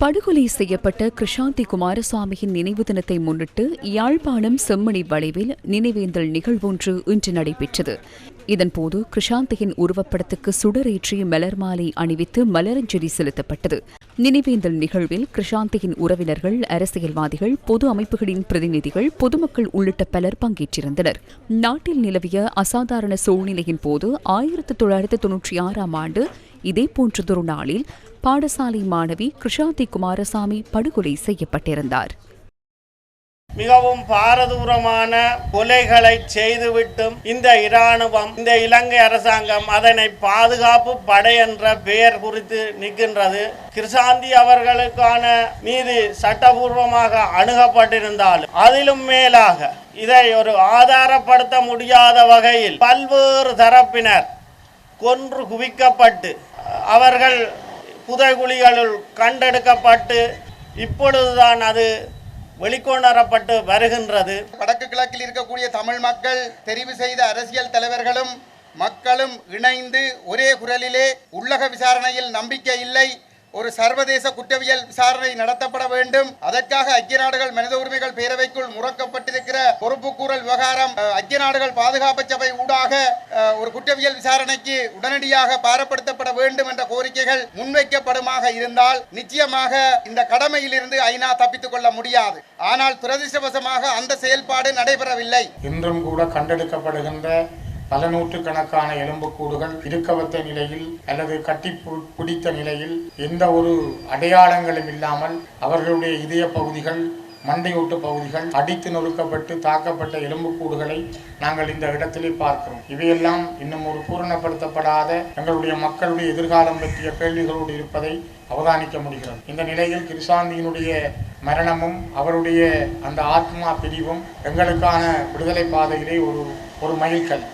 படுகொலை செய்யப்பட்ட கிருஷாந்தி குமாரசுவாமியின் நினைவு தினத்தை முன்னிட்டு யாழ்ப்பாணம் செம்மணி வளைவில் நினைவேந்தல் நிகழ்வொன்று இன்று நடைபெற்றது. இதன்போது கிருஷாந்தியின் உருவப்படத்துக்கு சுடரேற்றி மலர் மாலை அணிவித்து மலரஞ்சலி செலுத்தப்பட்டது. நினைவேந்தல் நிகழ்வில் கிருஷாந்தியின் உறவினர்கள் அரசியல்வாதிகள் பொது அமைப்புகளின் பிரதிநிதிகள் பொதுமக்கள் உள்ளிட்ட பலர் பங்கேற்றிருந்தனர். நாட்டில் நிலவிய அசாதாரண சூழ்நிலையின் போது ஆயிரத்தி தொள்ளாயிரத்தி தொன்னூற்றி ஆறாம் ஆண்டு இதேபோன்றதொரு நாளில் பாடசாலை மாணவி கிருஷாந்தி குமாரசாமி படுகொலை செய்யப்பட்டிருந்தார். மிகவும் பாரதூரமான கொலைகளை செய்துவிட்டும் இந்த இராணுவம் இந்த இலங்கை அரசாங்கம் அதனை பாதுகாப்பு படை என்ற பெயர் குறித்து நிற்கின்றது. கிருஷாந்தி அவர்களுக்கான நீதி சட்டபூர்வமாக அணுகப்பட்டிருந்தாலும் அதிலும் மேலாக இதை ஒரு ஆதாரப்படுத்த முடியாத வகையில் பல்வேறு தரப்பினர் கொன்று குவிக்கப்பட்டு அவர்கள் புதைகுழிகளுள் கண்டெடுக்கப்பட்டு இப்பொழுதுதான் அது வெளிக்கொணரப்பட்டு வருகின்றது. வடக்கு கிழக்கில் இருக்கக்கூடிய தமிழ் மக்கள் தெரிவு செய்த அரசியல் தலைவர்களும் மக்களும் இணைந்து ஒரே குரலிலே உள்ளக விசாரணையில் நம்பிக்கை இல்லை. ஒரு சர்வதேச குற்றவியல் விசாரணை நடத்தப்பட வேண்டும். அதற்காக ஐக்கிய நாடுகள் மனித உரிமைகள் பேரவைக்குள் முறக்கப்பட்டிருக்கிற பொறுப்புக்கூறல் விவகாரம் ஐக்கிய நாடுகள் பாதுகாப்பு சபை ஊடாக ஒரு குற்றவியல் விசாரணைக்கு உடனடியாக பாரப்படுத்தப்பட வேண்டும் என்ற கோரிக்கைகள் முன்வைக்கப்படுமாக இருந்தால் நிச்சயமாக இந்த கடமையிலிருந்து ஐநா தப்பித்துக் கொள்ள முடியாது. ஆனால் துரதிருஷ்டவசமாக அந்த செயல்பாடு நடைபெறவில்லை. இன்றும் கூட கண்டெடுக்கப்படுகின்ற பல நூற்றுக்கணக்கான எலும்புக்கூடுகள் இருக்கவத்த நிலையில் அல்லது கட்டி பிடித்த நிலையில் எந்த ஒரு அடையாளங்களும் இல்லாமல் அவர்களுடைய இதய பகுதிகள் மண்டையோட்டு பகுதிகள் அடித்து நொறுக்கப்பட்டு தாக்கப்பட்ட எலும்புக்கூடுகளை நாங்கள் இந்த இடத்திலே பார்க்கிறோம். இவையெல்லாம் இன்னும் ஒரு பூரணப்படுத்தப்படாத எங்களுடைய மக்களுடைய எதிர்காலம் பற்றிய கேள்விகளோடு இருப்பதை அவதானிக்க முடிகிறது. இந்த நிலையில் கிருஷாந்தியினுடைய மரணமும் அவருடைய அந்த ஆத்மா பிரிவும் எங்களுக்கான விடுதலை பாதையிலே ஒரு ஒரு மைல்கல்.